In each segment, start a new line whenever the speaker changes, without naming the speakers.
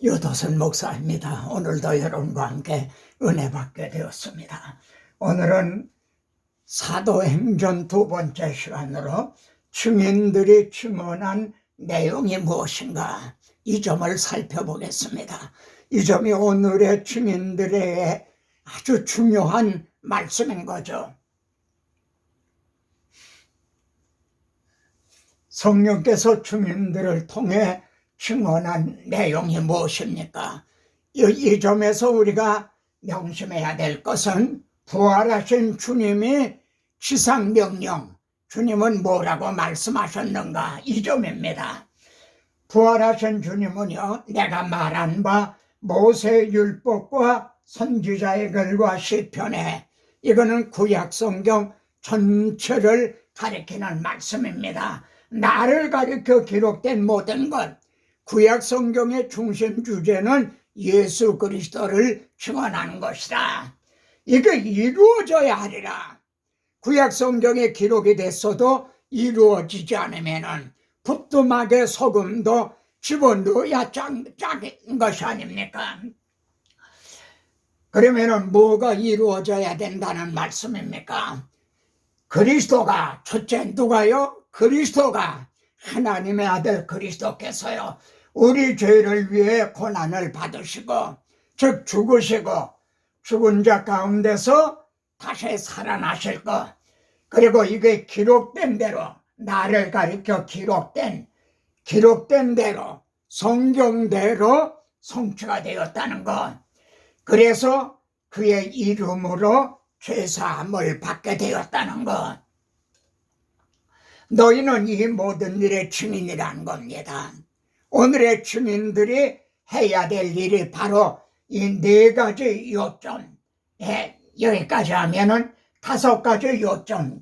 유도선 목사입니다. 오늘도 여러분과 함께 은혜 받게 되었습니다. 오늘은 사도행전 두 번째 시간으로 증인들이 증언한 내용이 무엇인가 이 점을 살펴보겠습니다. 이 점이 오늘의 증인들의 아주 중요한 말씀인 거죠. 성령께서 증인들을 통해 증언한 내용이 무엇입니까? 이, 이 점에서 우리가 명심해야 될 것은 부활하신 주님이 지상명령, 주님은 뭐라고 말씀하셨는가? 이 점입니다. 부활하신 주님은요, 내가 말한 바 모세 율법과 선지자의 글과 시편에 이거는 구약 성경 전체를 가리키는 말씀입니다. 나를 가리켜 기록된 모든 것, 구약 성경의 중심 주제는 예수 그리스도를 증언하는 것이다. 이게 이루어져야 하리라. 구약 성경에 기록이 됐어도 이루어지지 않으면은 부뚜막에 소금도 집어넣어야 짠, 짠 것이 아닙니까? 그러면은 뭐가 이루어져야 된다는 말씀입니까? 그리스도가 첫째 누가요? 그리스도가 하나님의 아들 그리스도께서요. 우리 죄를 위해 고난을 받으시고 즉 죽으시고 죽은 자 가운데서 다시 살아나실 것. 그리고 이게 기록된 대로 나를 가리켜 기록된 기록된 대로 성경대로 성취가 되었다는 것. 그래서 그의 이름으로 죄사함을 받게 되었다는 것. 너희는 이 모든 일의 증인이라는 겁니다. 오늘의 증인들이 해야 될 일이 바로 이 네 가지 요점. 예, 여기까지 하면은 다섯 가지 요점.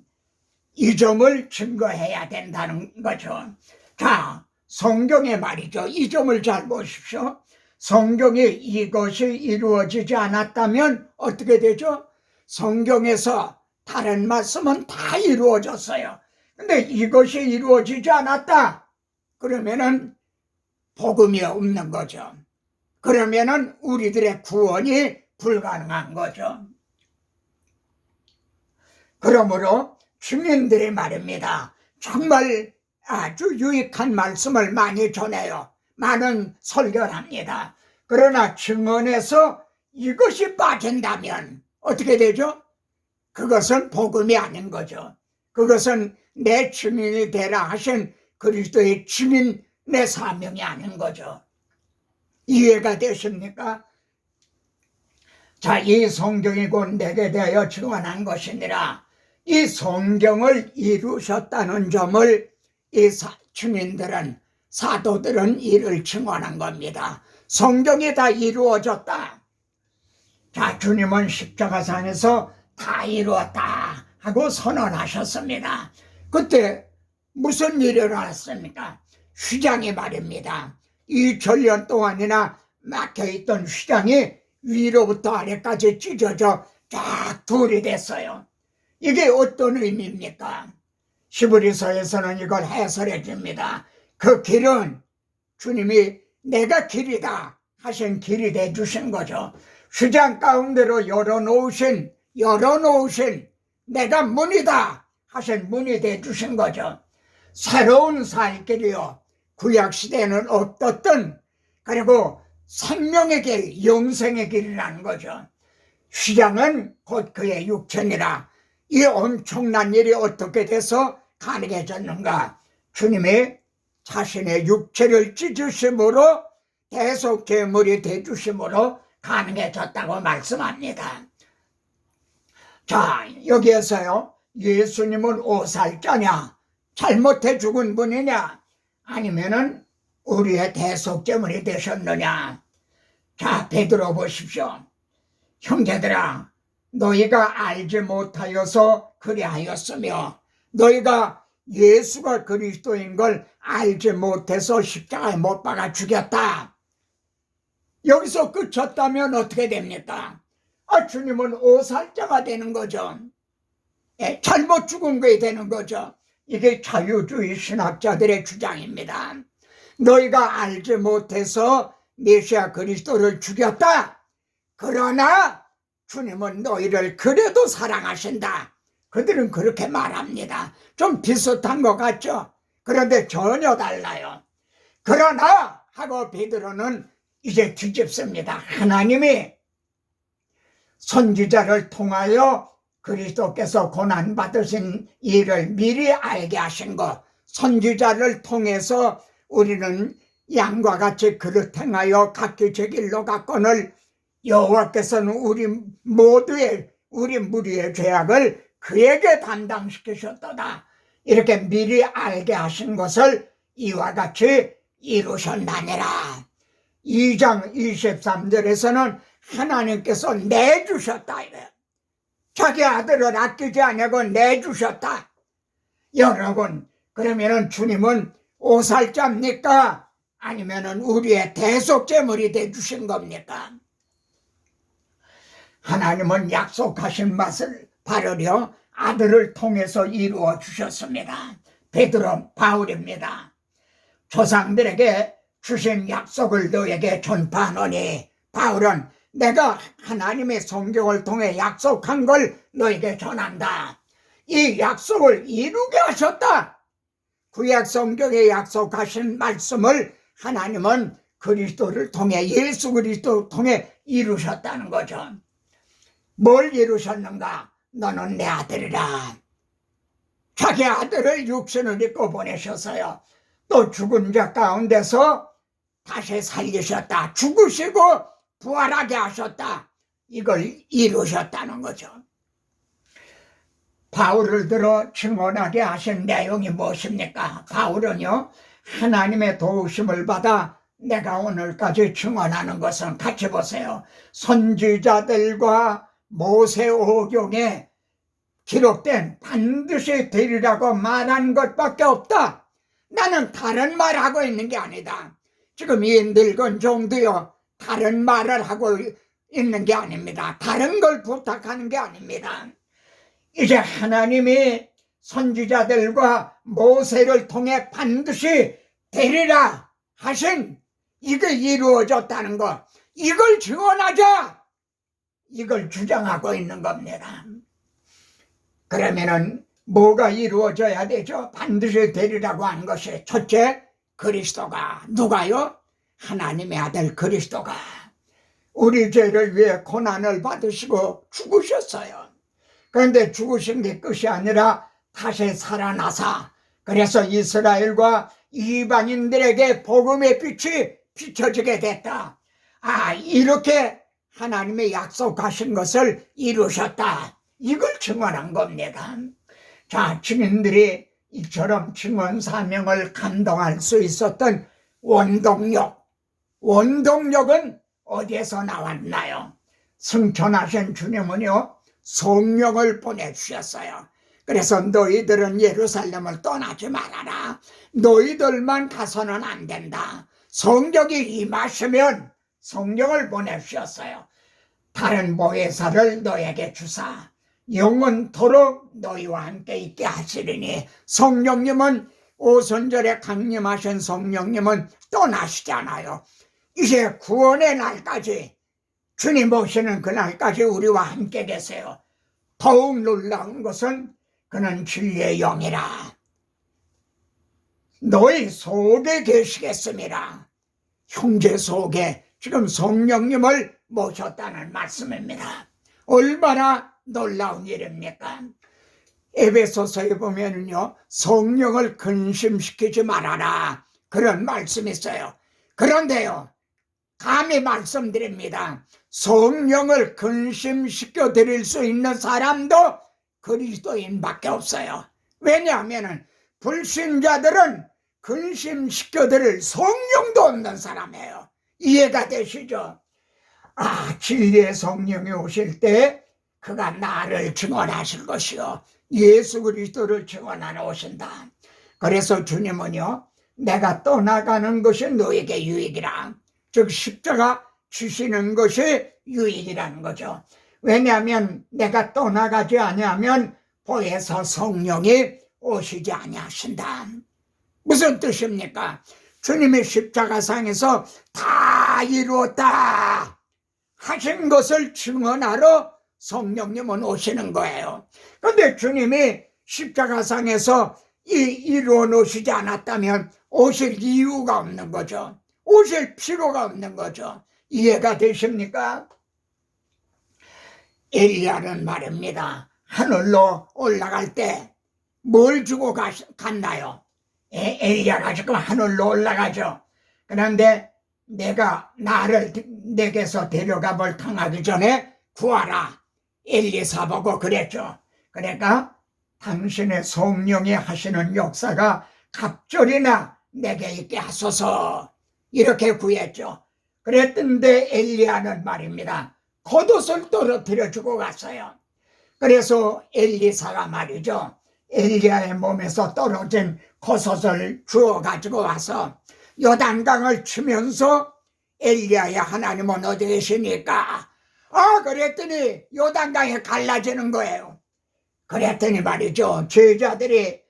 이 점을 증거해야 된다는 거죠. 자, 성경의 말이죠. 이 점을 잘 보십시오. 성경에 이것이 이루어지지 않았다면 어떻게 되죠? 성경에서 다른 말씀은 다 이루어졌어요. 근데 이것이 이루어지지 않았다. 그러면은 복음이 없는 거죠. 그러면은 우리들의 구원이 불가능한 거죠. 그러므로 주민들이 말입니다. 정말 아주 유익한 말씀을 많이 전해요. 많은 설교를 합니다. 그러나 증언에서 이것이 빠진다면 어떻게 되죠? 그것은 복음이 아닌 거죠. 그것은 내 증인이 되라 하신 그리스도의 증인 내 사명이 아닌 거죠. 이해가 되십니까? 자, 이 성경이 곧 내게 대하여 증언한 것이니라. 이 성경을 이루셨다는 점을 이 사, 주민들은 사도들은 이를 증언한 겁니다. 성경이 다 이루어졌다. 자, 주님은 십자가상에서 다 이루었다 하고 선언하셨습니다. 그때 무슨 일이 일어났습니까? 휘장이 말입니다. 2천년 동안이나 막혀있던 휘장이 위로부터 아래까지 찢어져 쫙 둘이 됐어요. 이게 어떤 의미입니까? 시브리서에서는 이걸 해설해 줍니다. 그 길은 주님이 내가 길이다 하신 길이 돼 주신 거죠. 휘장 가운데로 열어놓으신 열어놓으신 내가 문이다 하신 문이 돼 주신 거죠. 새로운 살 길이요. 구약 시대에는 없었던 그리고 생명의 길, 영생의 길이라는 거죠. 휘장은 곧 그의 육체니라. 이 엄청난 일이 어떻게 돼서 가능해졌는가? 주님이 자신의 육체를 찢으심으로 대속 괴물이 되주심으로 가능해졌다고 말씀합니다. 자, 여기에서요. 예수님은 오살자냐? 잘못해 죽은 분이냐? 아니면은 우리의 대속제물이 되셨느냐? 자, 베드로 보십시오. 형제들아, 너희가 알지 못하여서 그리하였으며 너희가 예수가 그리스도인 걸 알지 못해서 십자가에 못 박아 죽였다. 여기서 끝쳤다면 어떻게 됩니까? 아, 주님은 오살자가 되는 거죠. 예, 잘못 죽은 거에 되는 거죠. 이게 자유주의 신학자들의 주장입니다. 너희가 알지 못해서 메시아 그리스도를 죽였다. 그러나 주님은 너희를 그래도 사랑하신다. 그들은 그렇게 말합니다. 좀 비슷한 것 같죠? 그런데 전혀 달라요. 그러나 하고 베드로는 이제 뒤집습니다. 하나님이 선지자를 통하여 그리스도께서 고난 받으신 일을 미리 알게 하신 것, 선지자를 통해서 우리는 양과 같이 그릇 행하여 각기 제 길로 갔거늘 여호와께서는 우리 모두의 우리 무리의 죄악을 그에게 담당시키셨도다. 이렇게 미리 알게 하신 것을 이와 같이 이루셨나니라. 2장 23절에서는 하나님께서 내주셨다 이래. 자기 아들을 아끼지 아니고 내주셨다. 여러분, 그러면은 주님은 오살자입니까? 아니면은 우리의 대속제물이 돼 주신 겁니까? 하나님은 약속하신 맛을 바르려 아들을 통해서 이루어 주셨습니다. 베드로 바울입니다. 조상들에게 주신 약속을 너에게 전파하노니 바울은 내가 하나님의 성경을 통해 약속한 걸 너에게 전한다. 이 약속을 이루게 하셨다. 구약 성경에 약속하신 말씀을 하나님은 그리스도를 통해 예수 그리스도 통해 이루셨다는 거죠. 뭘 이루셨는가? 너는 내 아들이라. 자기 아들을 육신을 입고 보내셨어요. 또 죽은 자 가운데서 다시 살리셨다. 죽으시고 부활하게 하셨다. 이걸 이루셨다는 거죠. 바울을 들어 증언하게 하신 내용이 무엇입니까? 바울은요, 하나님의 도우심을 받아 내가 오늘까지 증언하는 것은 같이 보세요. 선지자들과 모세 오경에 기록된 반드시 되리라고 말한 것밖에 없다. 나는 다른 말하고 있는 게 아니다. 지금 이 늙은 종도요 다른 말을 하고 있는 게 아닙니다. 다른 걸 부탁하는 게 아닙니다. 이제 하나님이 선지자들과 모세를 통해 반드시 되리라 하신 이게 이루어졌다는 것 이걸 증언하자 이걸 주장하고 있는 겁니다. 그러면은 뭐가 이루어져야 되죠? 반드시 되리라고 하는 것이 첫째 그리스도가 누가요? 하나님의 아들 그리스도가 우리 죄를 위해 고난을 받으시고 죽으셨어요. 그런데 죽으신 게 끝이 아니라 다시 살아나사 그래서 이스라엘과 이방인들에게 복음의 빛이 비춰지게 됐다. 아 이렇게 하나님의 약속하신 것을 이루셨다. 이걸 증언한 겁니다. 자, 증인들이 이처럼 증언 사명을 감당할 수 있었던 원동력. 원동력은 어디에서 나왔나요? 승천하신 주님은요, 성령을 보내주셨어요. 그래서 너희들은 예루살렘을 떠나지 말아라. 너희들만 가서는 안 된다. 성령이 임하시면 성령을 보내주셨어요. 다른 보혜사를 너에게 주사 영원토록 너희와 함께 있게 하시리니 성령님은 오선절에 강림하신 성령님은 떠나시잖아요. 이제 구원의 날까지 주님 오시는 그날까지 우리와 함께 계세요. 더욱 놀라운 것은 그는 진리의 영이라. 너희 속에 계시겠습니다. 형제 속에 지금 성령님을 모셨다는 말씀입니다. 얼마나 놀라운 일입니까? 에베소서에 보면은요, 성령을 근심시키지 말아라. 그런 말씀이 있어요. 그런데요, 감히 말씀드립니다. 성령을 근심시켜 드릴 수 있는 사람도 그리스도인밖에 없어요. 왜냐하면 불신자들은 근심시켜 드릴 성령도 없는 사람이에요. 이해가 되시죠? 아, 진리의 성령이 오실 때 그가 나를 증언하실 것이요. 예수 그리스도를 증언하러 오신다. 그래서 주님은요, 내가 떠나가는 것이 너에게 유익이라. 즉, 십자가 주시는 것이 유익이라는 거죠. 왜냐하면 내가 떠나가지 아니하면 보혜서 성령이 오시지 아니하신다. 무슨 뜻입니까? 주님의 십자가상에서 다 이루었다 하신 것을 증언하러 성령님은 오시는 거예요. 그런데 주님이 십자가상에서 이, 이루어 놓으시지 않았다면 오실 이유가 없는 거죠. 오실 필요가 없는 거죠. 이해가 되십니까? 엘리야는 말입니다. 하늘로 올라갈 때 뭘 주고 가, 갔나요? 에, 엘리야가 지금 하늘로 올라가죠. 그런데 내가 나를 내게서 데려가 볼 당하기 전에 구하라. 엘리사 보고 그랬죠. 그러니까 당신의 성령이 하시는 역사가 갑절이나 내게 있게 하소서 이렇게 구했죠. 그랬던데 엘리야는 말입니다. 겉옷을 떨어뜨려 주고 갔어요. 그래서 엘리사가 말이죠. 엘리야의 몸에서 떨어진 겉옷을 주워 가지고 와서 요단강을 치면서 엘리야의 하나님은 어디 계십니까? 아 그랬더니 요단강이 갈라지는 거예요. 그랬더니 말이죠. 제자들이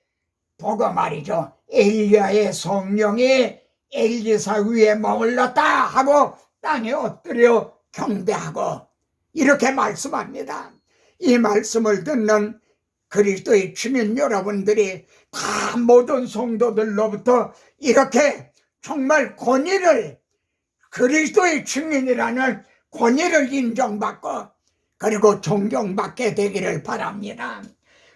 보고 말이죠. 엘리야의 성령이 엘리사 위에 머물렀다 하고 땅에 엎드려 경배하고 이렇게 말씀합니다. 이 말씀을 듣는 그리스도의 주민 여러분들이 다 모든 성도들로부터 이렇게 정말 권위를 그리스도의 증인이라는 권위를 인정받고 그리고 존경받게 되기를 바랍니다.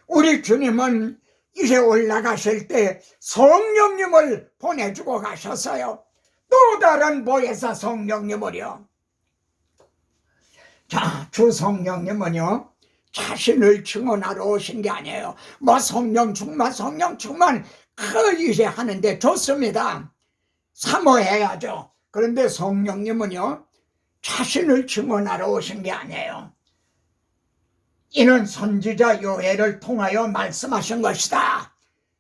우리 주님은 이제 올라가실 때 성령님을 보내주고 가셨어요. 또 다른 보혜사 성령님을요. 자, 주 성령님은요. 자신을 증언하러 오신 게 아니에요. 뭐 성령 충만, 성령 충만 그 이제 하는데 좋습니다. 사모해야죠. 그런데 성령님은요. 자신을 증언하러 오신 게 아니에요. 이는 선지자 요해를 통하여 말씀하신 것이다.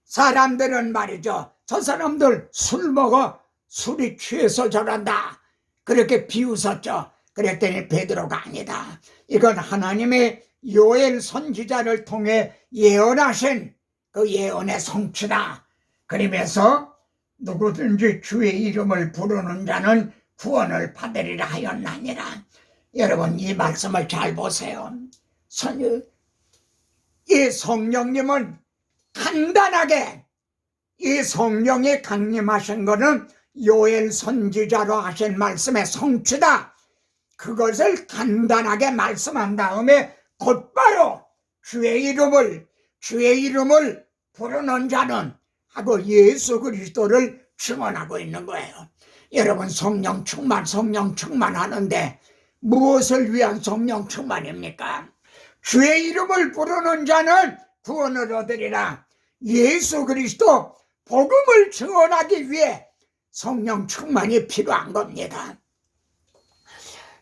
사람들은 말이죠. 저 사람들 술 먹어 술이 취해서 저런다. 그렇게 비웃었죠. 그랬더니 베드로가 아니다. 이건 하나님의 요엘 선지자를 통해 예언하신 그 예언의 성취다. 그러면서 누구든지 주의 이름을 부르는 자는 구원을 받으리라 하였나니라. 여러분 이 말씀을 잘 보세요. 선, 이 성령님은 간단하게 이 성령이 강림하신 것은 요엘 선지자로 하신 말씀의 성취다. 그것을 간단하게 말씀한 다음에 곧바로 주의 이름을 주의 이름을 부르는 자는 하고 예수 그리스도를 증언하고 있는 거예요. 여러분 성령 충만 성령 충만 하는데 무엇을 위한 성령 충만입니까? 주의 이름을 부르는 자는 구원을 얻으리라. 예수 그리스도 복음을 증언하기 위해 성령 충만이 필요한 겁니다.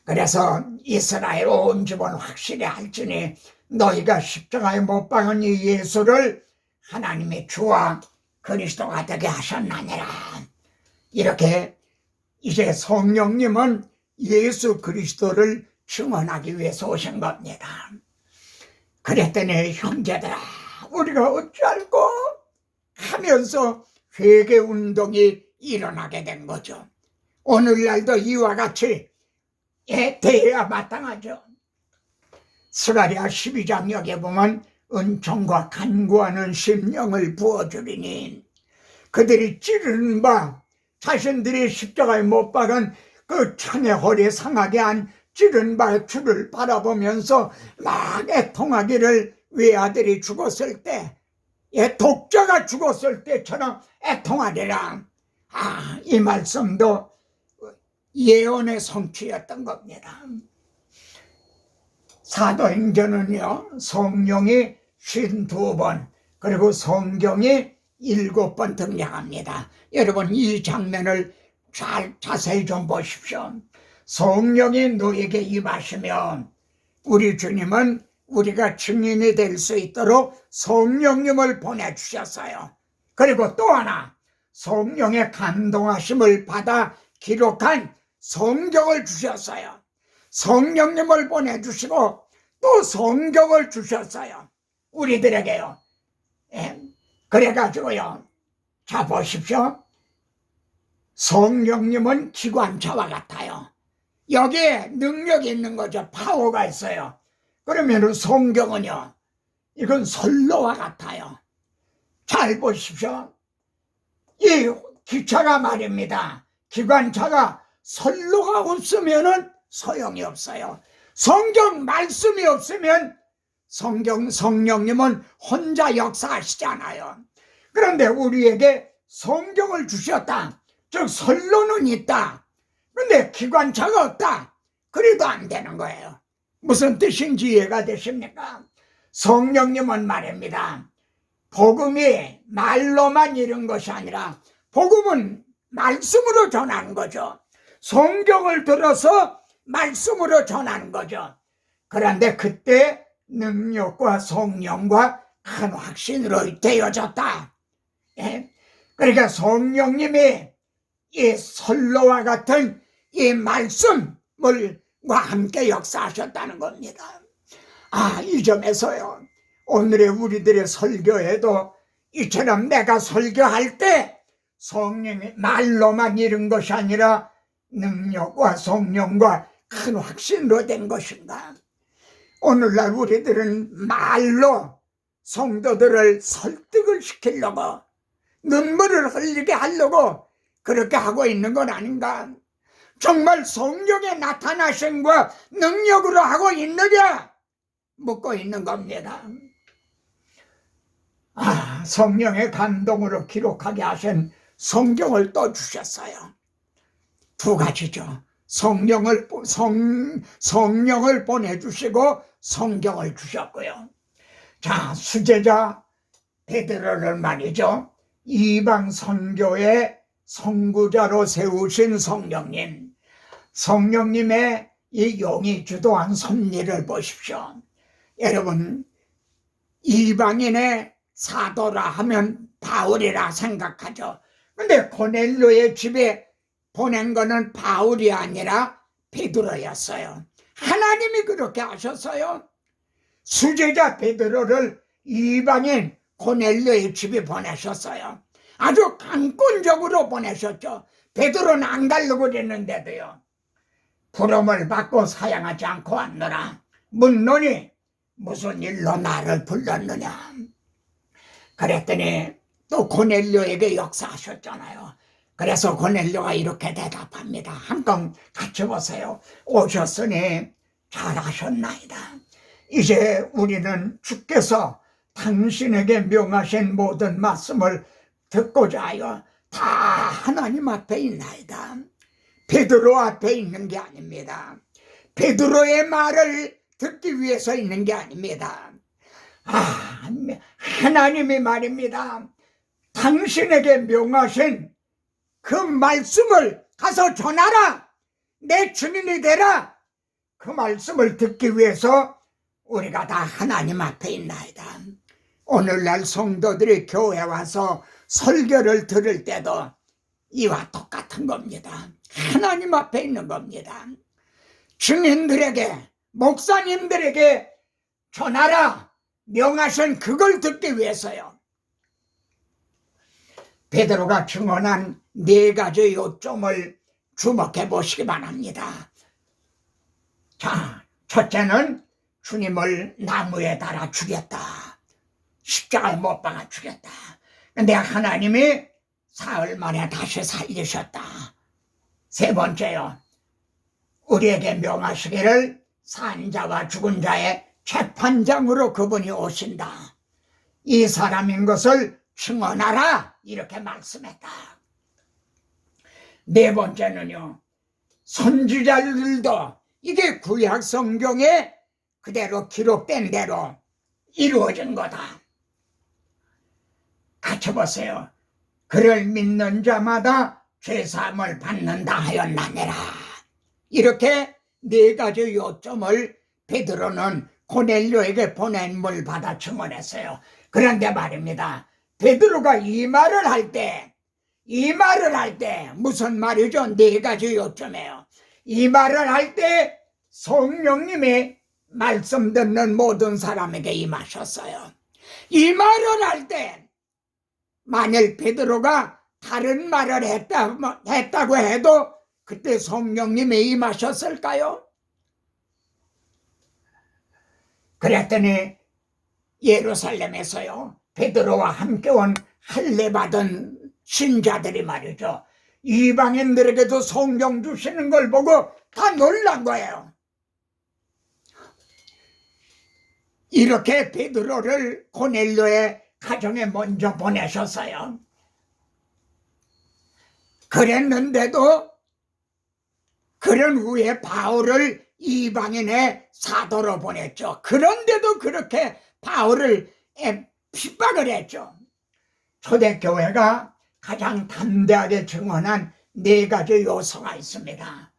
그래서 이스라엘 온 집은 확실히 할지니 너희가 십자가에 못 박은 이 예수를 하나님의 주와 그리스도가 되게 하셨나니라. 이렇게 이제 성령님은 예수 그리스도를 증언하기 위해서 오신 겁니다. 그랬더니 형제들아 우리가 어찌할꼬 하면서 회개 운동이 일어나게 된 거죠. 오늘날도 이와 같이 대해야 마땅하죠. 스가리아 12장 여기에 보면 은총과 간구하는 심령을 부어주리니 그들이 찌르는 바 자신들이 십자가에 못 박은 그 창의 허리 상하게 한 찌른 바 주를 바라보면서 막 애통하기를 외아들이 죽었을 때 예, 독자가 죽었을 때처럼 애통하리라 아, 이 말씀도 예언의 성취였던 겁니다. 사도행전은요, 성령이 52번, 그리고 성경이 7번 등장합니다. 여러분, 이 장면을 잘 자세히 좀 보십시오. 성령이 너에게 임하시면 우리 주님은 우리가 증인이 될 수 있도록 성령님을 보내주셨어요. 그리고 또 하나, 성령의 감동하심을 받아 기록한 성경을 주셨어요. 성령님을 보내주시고 또 성경을 주셨어요. 우리들에게요. 예. 그래가지고요. 자, 보십시오. 성령님은 기관차와 같아요. 여기에 능력이 있는 거죠. 파워가 있어요. 그러면은 성경은요. 이건 선로와 같아요. 잘 보십시오. 이 기차가 말입니다. 기관차가 선로가 없으면은 소용이 없어요. 성경 말씀이 없으면 성경 성령님은 혼자 역사하시잖아요. 그런데 우리에게 성경을 주셨다. 즉 선로는 있다. 근데 기관차가 없다. 그래도 안 되는 거예요. 무슨 뜻인지 이해가 되십니까? 성령님은 말입니다. 복음이 말로만 이룬 것이 아니라 복음은 말씀으로 전하는 거죠. 성경을 들어서 말씀으로 전하는 거죠. 그런데 그때 능력과 성령과 큰 확신으로 되어졌다. 예? 그러니까 성령님이 이 선로와 같은 이 말씀을과 함께 역사하셨다는 겁니다. 아, 이 점에서요. 오늘의 우리들의 설교에도 이처럼 내가 설교할 때 성령이 말로만 이룬 것이 아니라 능력과 성령과 큰 확신으로 된 것인가? 오늘날 우리들은 말로 성도들을 설득을 시키려고 눈물을 흘리게 하려고 그렇게 하고 있는 건 아닌가? 정말 성령의 나타나심과 능력으로 하고 있느냐? 묻고 있는 겁니다. 아, 성령의 감동으로 기록하게 하신 성경을 또 주셨어요. 두 가지죠. 성령을 성 성령을 보내주시고 성경을 주셨고요. 자 수제자 베드로를 말이죠. 이방 선교의 선구자로 세우신 성령님, 성령님의 이 용이 주도한 섭리를 보십시오. 여러분 이방인의 사도라 하면 바울이라 생각하죠. 근데 고넬로의 집에 보낸 거는 바울이 아니라 베드로였어요. 하나님이 그렇게 하셨어요. 수제자 베드로를 이방인 고넬료의 집에 보내셨어요. 아주 강권적으로 보내셨죠. 베드로는 안 가려고 그랬는데도요. 부름을 받고 사양하지 않고 왔노라. 묻노니 무슨 일로 나를 불렀느냐. 그랬더니 또 고넬료에게 역사하셨잖아요. 그래서 고넬료가 이렇게 대답합니다. 한번 같이 보세요. 오셨으니 잘하셨나이다. 이제 우리는 주께서 당신에게 명하신 모든 말씀을 듣고자 하여 다 하나님 앞에 있나이다. 베드로 앞에 있는 게 아닙니다. 베드로의 말을 듣기 위해서 있는 게 아닙니다. 아, 하나님이 말입니다. 당신에게 명하신 그 말씀을 가서 전하라. 내 주민이 되라. 그 말씀을 듣기 위해서 우리가 다 하나님 앞에 있나이다. 오늘날 성도들이 교회 와서 설교를 들을 때도 이와 똑같은 겁니다. 하나님 앞에 있는 겁니다. 증인들에게, 목사님들에게 전하라. 명하신 그걸 듣기 위해서요. 베드로가 증언한 네 가지 요점을 주목해 보시기 바랍니다. 자, 첫째는 주님을 나무에 달아 죽였다. 십자가에 못 박아 죽였다. 근데 하나님이 사흘 만에 다시 살리셨다. 세 번째요. 우리에게 명하시기를 산자와 죽은 자의 재판장으로 그분이 오신다. 이 사람인 것을 증언하라. 이렇게 말씀했다. 네 번째는요. 선지자들도 이게 구약 성경에 그대로 기록된 대로 이루어진 거다. 같이 보세요. 그를 믿는 자마다 죄사함을 받는다 하였나니라. 이렇게 네 가지 요점을 베드로는 고넬료에게 보낸 물 받아 증언했어요. 그런데 말입니다. 베드로가 이 말을 할 때, 이 말을 할 때 무슨 말이죠? 네 가지 요점이에요. 이 말을 할 때 성령님이 말씀 듣는 모든 사람에게 임하셨어요. 이 말을 할 때 만일 베드로가 다른 말을 했다, 뭐, 했다고 해도 그때 성령님이 임하셨을까요? 그랬더니 예루살렘에서요 베드로와 함께 온 할례 받은 신자들이 말이죠 이방인들에게도 성령 주시는 걸 보고 다 놀란 거예요. 이렇게 베드로를 고넬료의 가정에 먼저 보내셨어요. 그랬는데도 그런 후에 바울을 이방인의 사도로 보냈죠. 그런데도 그렇게 바울을 에, 핍박을 했죠. 초대교회가 가장 담대하게 증언한 네 가지 요소가 있습니다.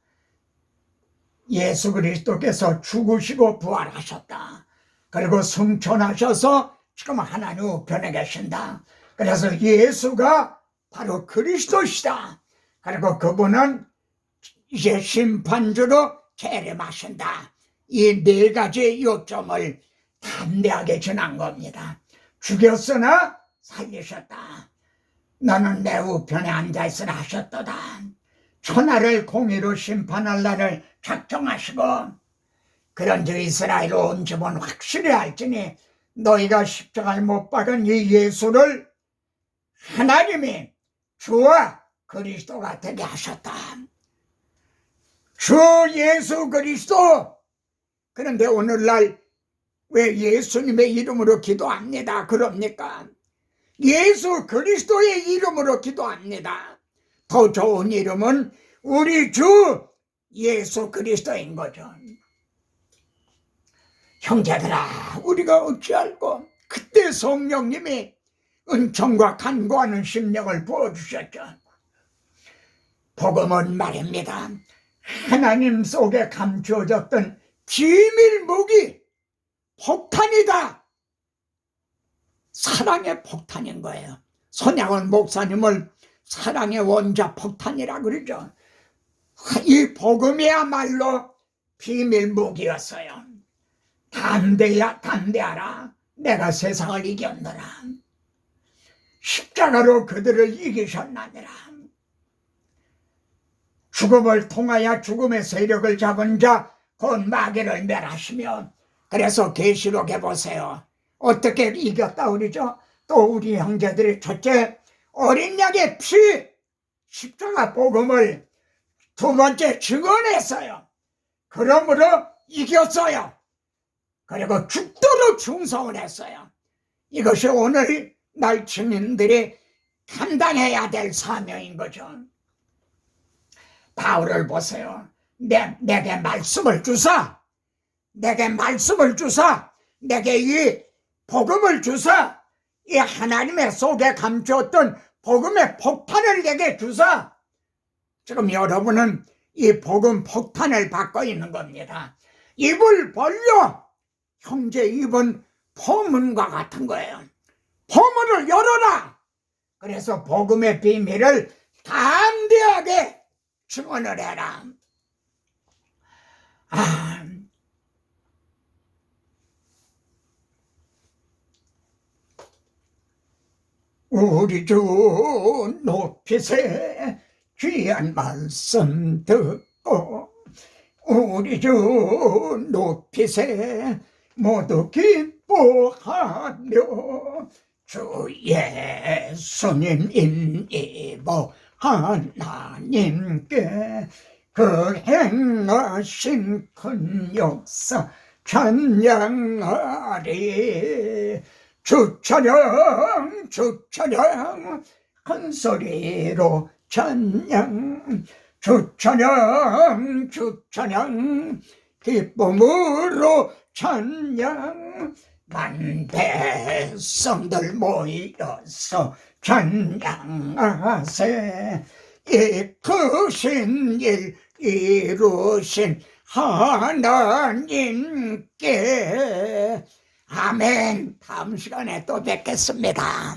예수 그리스도께서 죽으시고 부활하셨다. 그리고 승천하셔서 지금 하나님 우편에 계신다. 그래서 예수가 바로 그리스도시다. 그리고 그분은 이제 심판주로 재림하신다. 이 네 가지 요점을 담대하게 전한 겁니다. 죽였으나 살리셨다. 너는 내 우편에 앉아있으라 하셨도다. 천하를 공의로 심판할 날을 작정하시고 그런즉 이스라엘 온 집은 확실히 알지니 너희가 십자가에 못 박은 이 예수를 하나님이 주와 그리스도가 되게 하셨다. 주 예수 그리스도 그런데 오늘날 왜 예수님의 이름으로 기도합니다. 그럽니까? 예수 그리스도의 이름으로 기도합니다. 더 좋은 이름은 우리 주 예수 그리스도인 거죠. 형제들아, 우리가 어찌 알고 그때 성령님이 은총과 간구하는 심령을 부어주셨죠. 복음은 말입니다. 하나님 속에 감추어졌던 비밀 무기, 폭탄이다. 사랑의 폭탄인 거예요. 손양원 목사님을 사랑의 원자 폭탄이라 그러죠. 이 복음이야말로 비밀 무기였어요. 담대야 담대하라. 내가 세상을 이겼노라. 십자가로 그들을 이기셨나니라. 죽음을 통하여 죽음의 세력을 잡은 자 곧 마귀를 멸하시며 그래서 계시록에 보세요. 어떻게 이겼다 그러죠? 또 우리 형제들이 첫째 어린 양의 피 십자가 복음을 두 번째 증언했어요. 그러므로 이겼어요. 그리고 죽도록 충성을 했어요. 이것이 오늘 날 증인들이 감당해야 될 사명인 거죠. 바울을 보세요. 내, 내게 말씀을 주사. 내게 말씀을 주사. 내게 이 복음을 주사. 이 하나님의 속에 감추었던 복음의 폭탄을 내게 주사. 지금 여러분은 이 복음 폭탄을 받고 있는 겁니다. 입을 벌려. 형제 입은 포문과 같은 거예요. 포문을 열어라. 그래서 복음의 비밀을 담대하게 증언을 해라. 아, 우리 주 높이세 귀한 말씀 듣고 우리 주 높이세 모두 기뻐하며 주 예수님 임이보 하나님께 그 행하신 큰 역사 찬양하리. 주찬양 주찬양 큰 소리로 찬양. 주찬양 주찬양 기쁨으로 찬양 만대성들 모여서 찬양하세. 이 크신 일 이루신 하나님께. 아멘. 다음 시간에 또 뵙겠습니다.